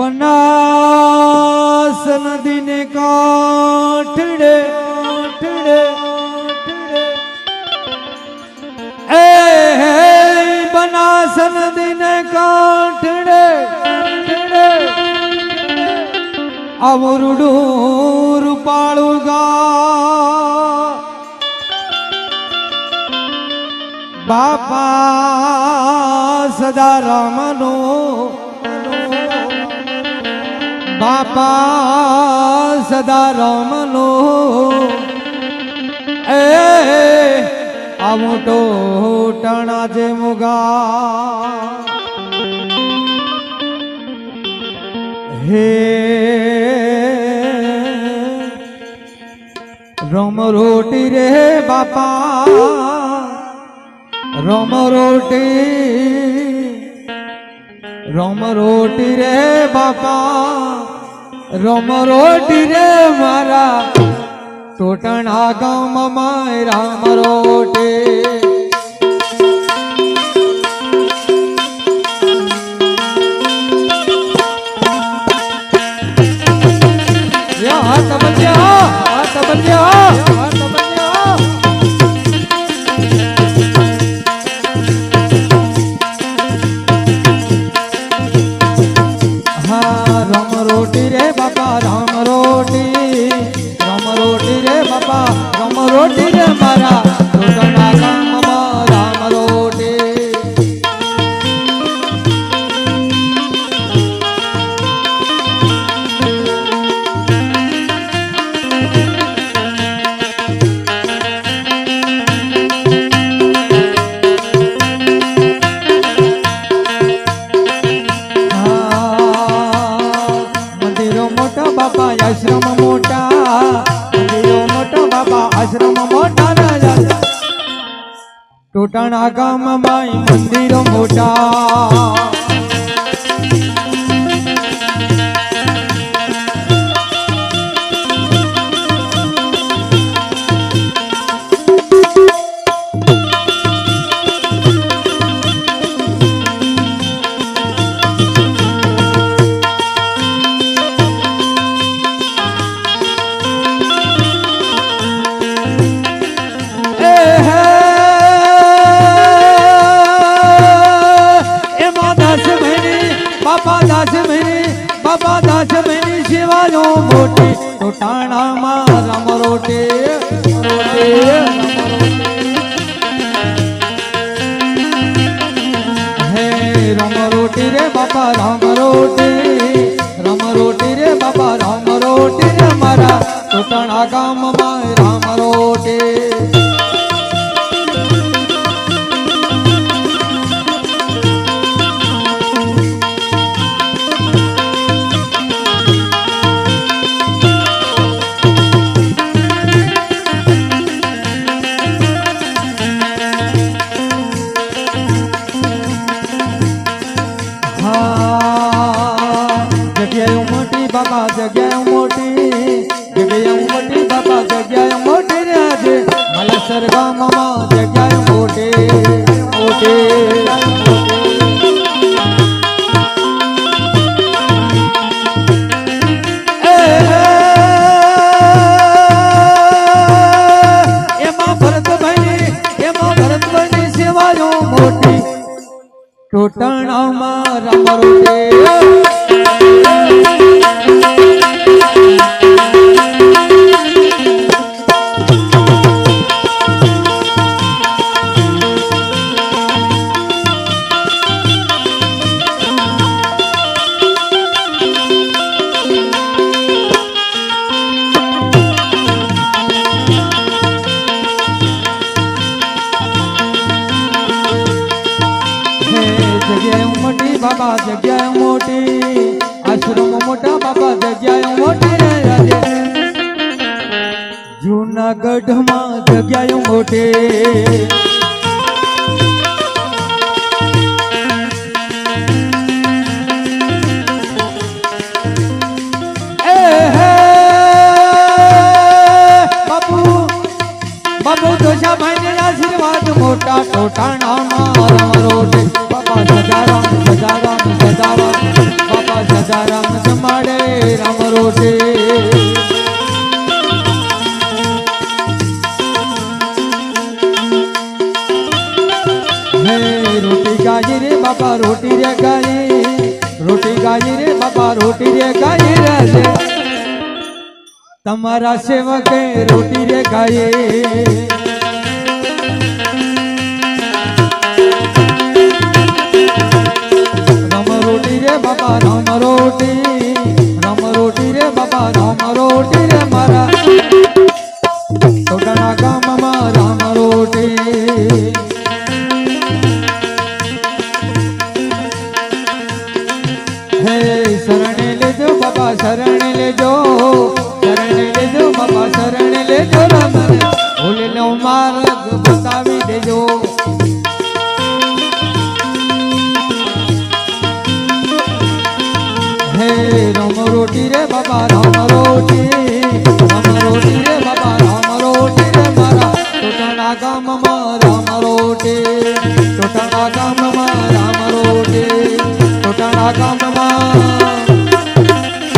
બનાસ નદીને કાંઠડે કાંઠડે એ હે બનાસ નદીને કાંઠડે કાંઠડે. આવરુડું રૂપાળું ગા બાપા સદા રામનો બાપા સદા રામનો એ, આ મોટો ટણા જે મુગા. હે, રમ રોટી રે બાપા. રમ રોટી. રમ રોટી રે બાપા. રમ રોટી રે મારા. ટોટણા ગામમાં રામ રોટી રોટી રમ રોટી રે બાપા રમ રોટી રે મારા. ટોટાણા ગામમાં મંદિરો મોટા. બાપા દાસ મહિની બાપા દાસ મહિની સેવાયો મોટી. ટોટાણામાં રમ રોટે. હે રમ રોટી રે બાપા, રમ રોટી. રમ રોટી રે બાપા, રમ રોટી રે મારા. ટોટાણા ગામમાં મોટી બાબા જગ્યા મોટી જગ્યા મોટી, બાબા જગ્યા મોટી રે આજે. મલેસર ગામમાં જગ્યાઓ મોટી મોટી. મોટી. ટોટણામાં રામ રોટે હે જગ્યાએ મોટી બાબા જગ્યાએ જૂનાગઢમાં જગ્યાએ મોટે. બાપુ દોશાભાઈ ને આશીર્વાદ મોટા ટોટાણામાં રામ રોટે. બાપા સદારામ સદારામ સદારામ બાપા સદારામ રોટી. બાપા રોટી રે ગાઈ રોટી ગાઈ રે બાબા રોટી રે ગાઈ રે. તમારા સેવકે રોટી રે ગાઈ રામ રોટી રે બાબા રામ રોટી. બતાવી દેજો. હે રમ રોટી રે બાબા રમ રોટી